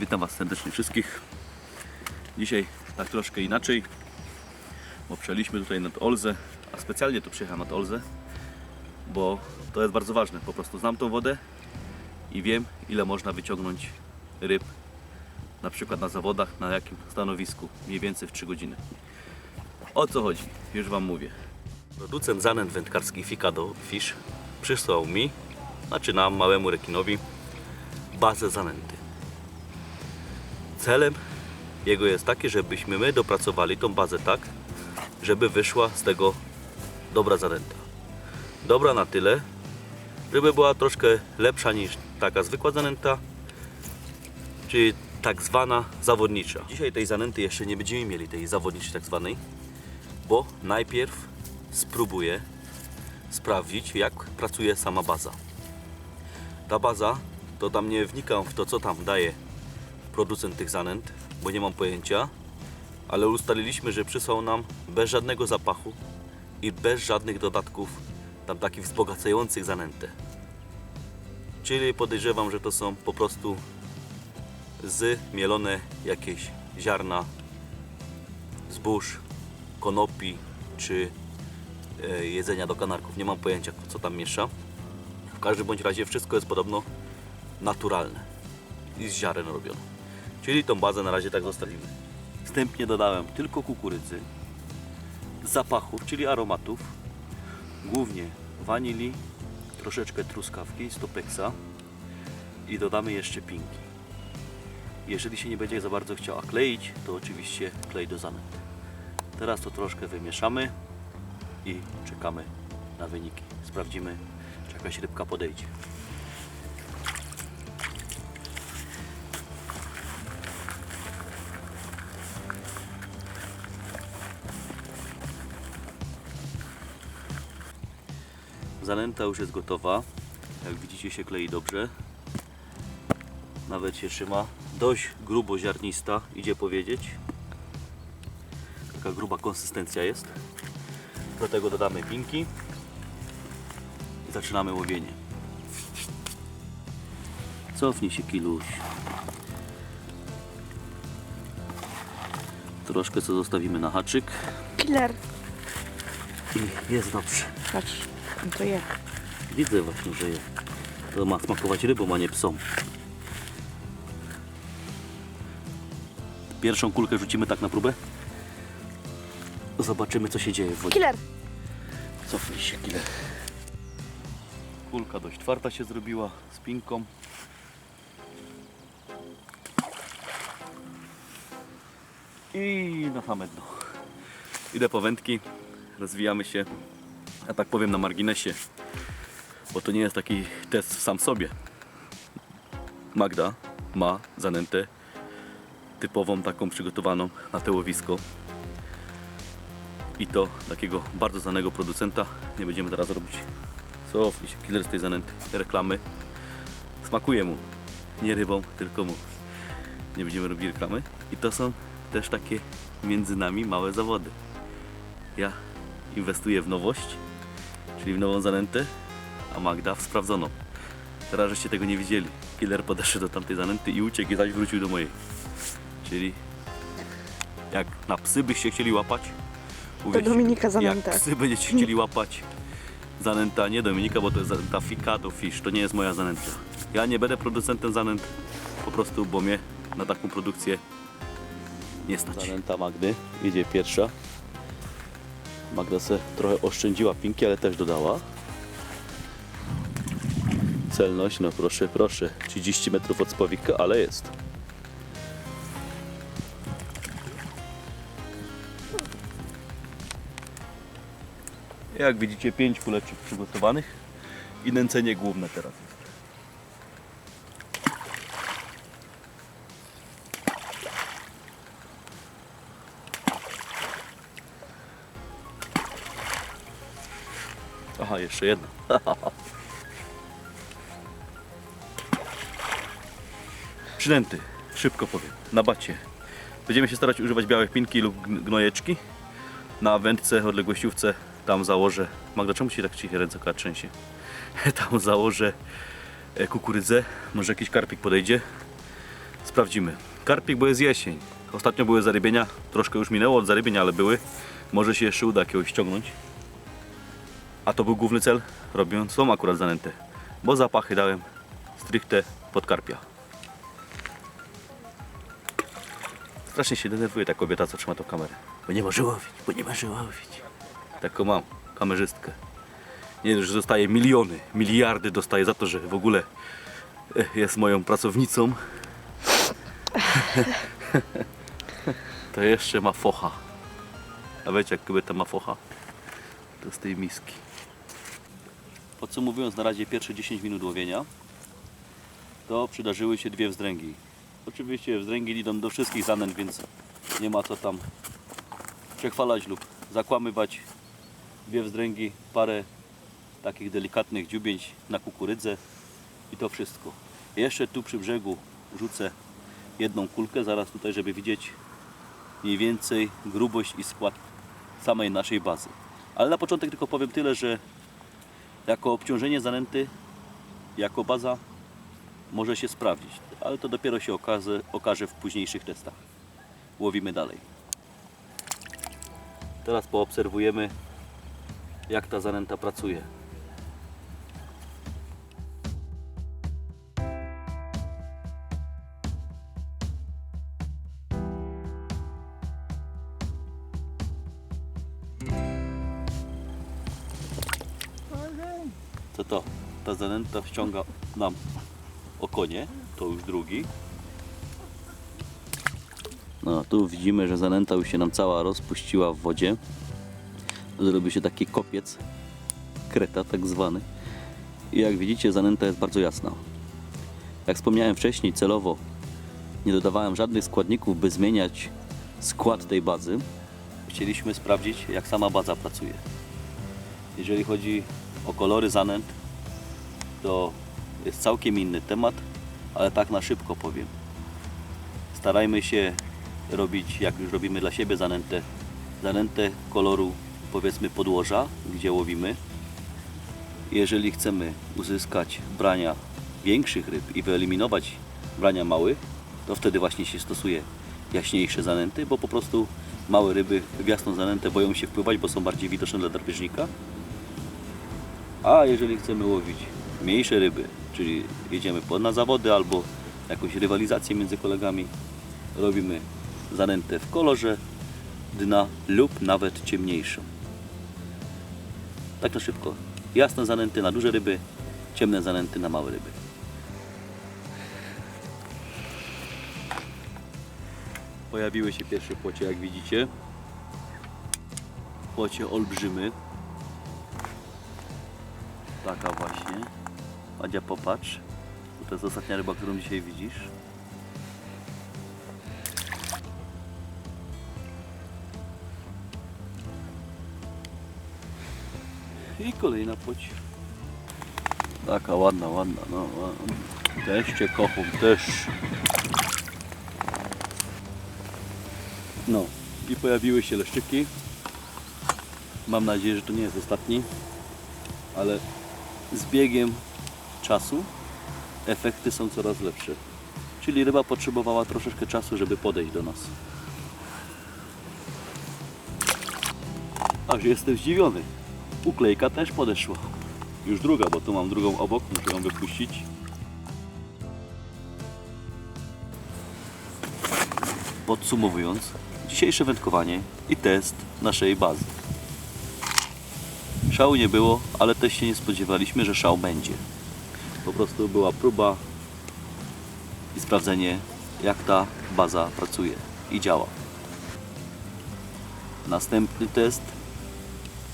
Witam Was serdecznie wszystkich. Dzisiaj tak troszkę inaczej, bo przyjechaliśmy tutaj nad Olzę, a specjalnie tu przyjechałem nad Olzę, bo to jest bardzo ważne. Po prostu znam tą wodę i wiem, ile można wyciągnąć ryb, na przykład na zawodach, na jakim stanowisku, mniej więcej w 3 godziny. O co chodzi? Już Wam mówię. Producent zanęt wędkarskich Ficado Fish przysłał mi, znaczy nam, małemu rekinowi, bazę zanęty. Celem jego jest taki, żebyśmy my dopracowali tą bazę tak, żeby wyszła z tego dobra zanęta. Dobra na tyle, żeby była troszkę lepsza niż taka zwykła zanęta, czyli tak zwana zawodnicza. Dzisiaj tej zanęty jeszcze nie będziemy mieli, tej zawodniczej tak zwanej, bo najpierw spróbuję sprawdzić, jak pracuje sama baza. Ta baza, to tam nie wnikam w to, co tam daje producent tych zanęt, bo nie mam pojęcia, ale ustaliliśmy, że przysłał nam bez żadnego zapachu i bez żadnych dodatków tam takich wzbogacających zanętę. Czyli podejrzewam, że to są po prostu z mielone jakieś ziarna, zbóż, konopi czy e, jedzenia do kanarków. Nie mam pojęcia, co tam miesza. W każdym bądź razie wszystko jest podobno naturalne i z ziaren robione. Czyli tą bazę na razie tak zostawimy. Wstępnie dodałem tylko kukurydzy, zapachów, czyli aromatów, głównie wanilii, troszeczkę truskawki, stopeksa i dodamy jeszcze pinki. Jeżeli się nie będzie za bardzo chciała kleić, to oczywiście klej do zanęt. Teraz to troszkę wymieszamy i czekamy na wyniki. Sprawdzimy, czy jakaś rybka podejdzie. Zanęta już jest gotowa. Jak widzicie się klei dobrze. Nawet się trzyma. Dość grubo ziarnista, idzie powiedzieć. Taka gruba konsystencja jest. Do tego dodamy pinki i zaczynamy łowienie. Cofnij się kiluś. Troszkę co zostawimy na haczyk Killer. i jest dobrze. Patrz, to je. Widzę właśnie, że je. To ma smakować rybą, a nie psom. Pierwszą kulkę rzucimy tak na próbę. Zobaczymy co się dzieje w wodzie. Killer. Cofnij się chwilę. Kulka dość twarda się zrobiła z pinką. I na same dno. Idę po wędki, rozwijamy się. Ja tak powiem na marginesie, bo to nie jest taki test sam w sobie. Magda ma zanętę typową, taką przygotowaną na te łowisko i to takiego bardzo znanego producenta. Nie będziemy teraz robić cofnij się killer z tej zanęty reklamy. Smakuje mu. Nie rybą, tylko mu. Nie będziemy robić reklamy. I to są też takie między nami małe zawody. Ja inwestuję w nowość, czyli w nową zanętę, a Magda w sprawdzoną. Teraz żeście tego nie widzieli. Killer podeszł do tamtej zanęty i uciekł i zaś wrócił do mojej. Czyli jak na psy byście chcieli łapać, uwierzcie, Dominika zanęta. Jak psy będziecie chcieli łapać zanęta, nie Dominika, bo to jest zanęta Ficado Fish, to nie jest moja zanęta. Ja nie będę producentem zanęt, po prostu, bo mnie na taką produkcję nie stać. Zanęta Magdy idzie pierwsza. Magda se trochę oszczędziła pinki, ale też dodała. Celność, no proszę, proszę, 30 metrów od spławika, ale jest. Jak widzicie, pięć kuleczek przygotowanych i nęcenie główne teraz Aha, jeszcze jedna. Przynęty, szybko powiem, na bacie. Będziemy się starać używać białych pinki lub gn- gnojeczki. Na wędce, odległościówce, tam założę. Magda, czemu ci tak ciche ręce trzęsie? Tam założę e, kukurydzę, może jakiś karpik podejdzie. sprawdzimy. Karpik, bo jest jesień. Ostatnio były zarybienia, troszkę już minęło od zarybienia, ale były. Może się jeszcze uda jakiegoś ściągnąć. A to był główny cel, robiąc tą akurat zanętę. Bo zapachy dałem stricte pod karpia. Strasznie się denerwuje ta kobieta, co trzyma tą kamerę. Bo nie może łowić, bo nie może łowić. Taką mam, kamerzystkę. Nie że dostaje miliony, miliardy dostaje za to, że w ogóle e, jest moją pracownicą. To jeszcze ma focha. A wiecie jak kobieta ma focha? To z tej miski. Podsumowując na razie pierwsze 10 minut łowienia, to przydarzyły się dwie wzdręgi. Oczywiście wzdręgi idą do wszystkich zanęt, więc nie ma co tam przechwalać lub zakłamywać. Dwie wzdręgi, parę takich delikatnych dziubięć na kukurydzę i to wszystko. Jeszcze tu przy brzegu rzucę jedną kulkę, zaraz tutaj, żeby widzieć mniej więcej grubość i skład samej naszej bazy. Ale na początek tylko powiem tyle, że jako obciążenie zanęty, jako baza może się sprawdzić, ale to dopiero się okaże, okaże w późniejszych testach. Łowimy dalej. Teraz poobserwujemy, jak ta zanęta pracuje. Zanęta wciąga nam okonie, to już drugi. No tu widzimy, że zanęta już się nam cała rozpuściła w wodzie. Zrobił się taki kopiec, kreta tak zwany. I jak widzicie zanęta jest bardzo jasna. Jak wspomniałem wcześniej, celowo nie dodawałem żadnych składników, by zmieniać skład tej bazy. Chcieliśmy sprawdzić, jak sama baza pracuje. Jeżeli chodzi o kolory zanęt, to jest całkiem inny temat, ale tak na szybko powiem. Starajmy się robić, jak już robimy dla siebie zanętę, zanętę koloru powiedzmy podłoża, gdzie łowimy. Jeżeli chcemy uzyskać brania większych ryb i wyeliminować brania małych, to wtedy właśnie się stosuje jaśniejsze zanęty, bo po prostu małe ryby w jasną zanętę boją się wpływać, bo są bardziej widoczne dla drapieżnika. A jeżeli chcemy łowić mniejsze ryby, czyli jedziemy na zawody albo jakąś rywalizację między kolegami, robimy zanętę w kolorze dna lub nawet ciemniejszą. Tak na szybko. Jasne zanęty na duże ryby, ciemne zanęty na małe ryby. Pojawiły się pierwsze płocie, jak widzicie. Płocie olbrzymy. Taka właśnie. Adzia, popatrz. To jest ostatnia ryba, którą dzisiaj widzisz. I kolejna płoć. Taka ładna, ładna. No, ładna. Też cię kocham, też. No i pojawiły się leszczyki. Mam nadzieję, że to nie jest ostatni, ale z biegiem czasu efekty są coraz lepsze. Czyli ryba potrzebowała troszeczkę czasu, żeby podejść do nas. Aż jestem zdziwiony. Uklejka też podeszła. Już druga, bo tu mam drugą obok, muszę ją wypuścić. Podsumowując, dzisiejsze wędkowanie i test naszej bazy. Szału nie było, ale też się nie spodziewaliśmy, że szał będzie. Po prostu była próba i sprawdzenie, jak ta baza pracuje i działa. Następny test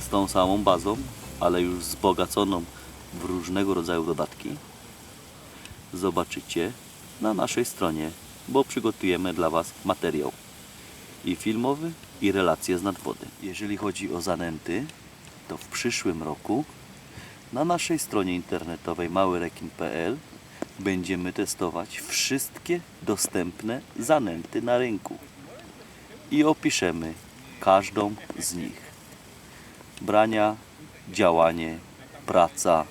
z tą samą bazą, ale już wzbogaconą w różnego rodzaju dodatki, zobaczycie na naszej stronie, bo przygotujemy dla Was materiał i filmowy, i relacje z nadwody. Jeżeli chodzi o zanęty, to w przyszłym roku na naszej stronie internetowej małyrekin.pl będziemy testować wszystkie dostępne zanęty na rynku i opiszemy każdą z nich. Brania, działanie, praca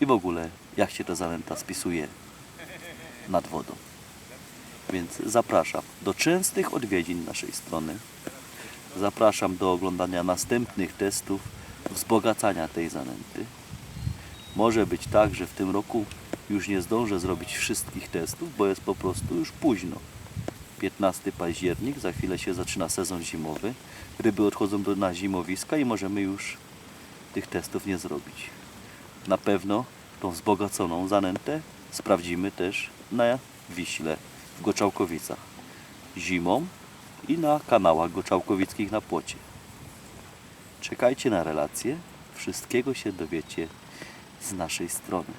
i w ogóle jak się ta zanęta spisuje nad wodą. Więc zapraszam do częstych odwiedzin naszej strony. Zapraszam do oglądania następnych testów, wzbogacania tej zanęty. Może być tak, że w tym roku już nie zdążę zrobić wszystkich testów, bo jest po prostu już późno. 15 październik, za chwilę się zaczyna sezon zimowy. Ryby odchodzą do, na zimowiska i możemy już tych testów nie zrobić. Na pewno tą wzbogaconą zanętę sprawdzimy też na Wiśle w Goczałkowicach zimą i na kanałach goczałkowickich na płocie. Czekajcie na relacje, wszystkiego się dowiecie z naszej strony.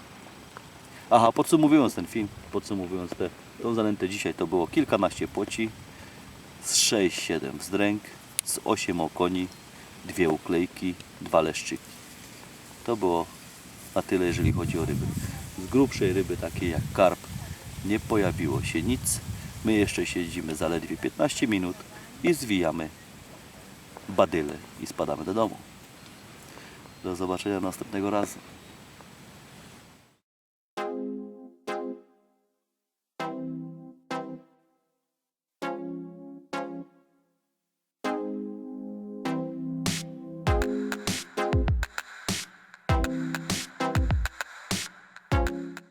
Aha, podsumowując ten film, podsumowując tę tą zanętę dzisiaj, to było kilkanaście płoci, z 6-7 wzdręk, z 8 okoni, dwie uklejki, dwa leszczyki. To było na tyle, jeżeli chodzi o ryby. Z grubszej ryby, takiej jak karp, nie pojawiło się nic. My jeszcze siedzimy zaledwie 15 minut i zwijamy badyle i spadamy do domu. Do zobaczenia następnego razu.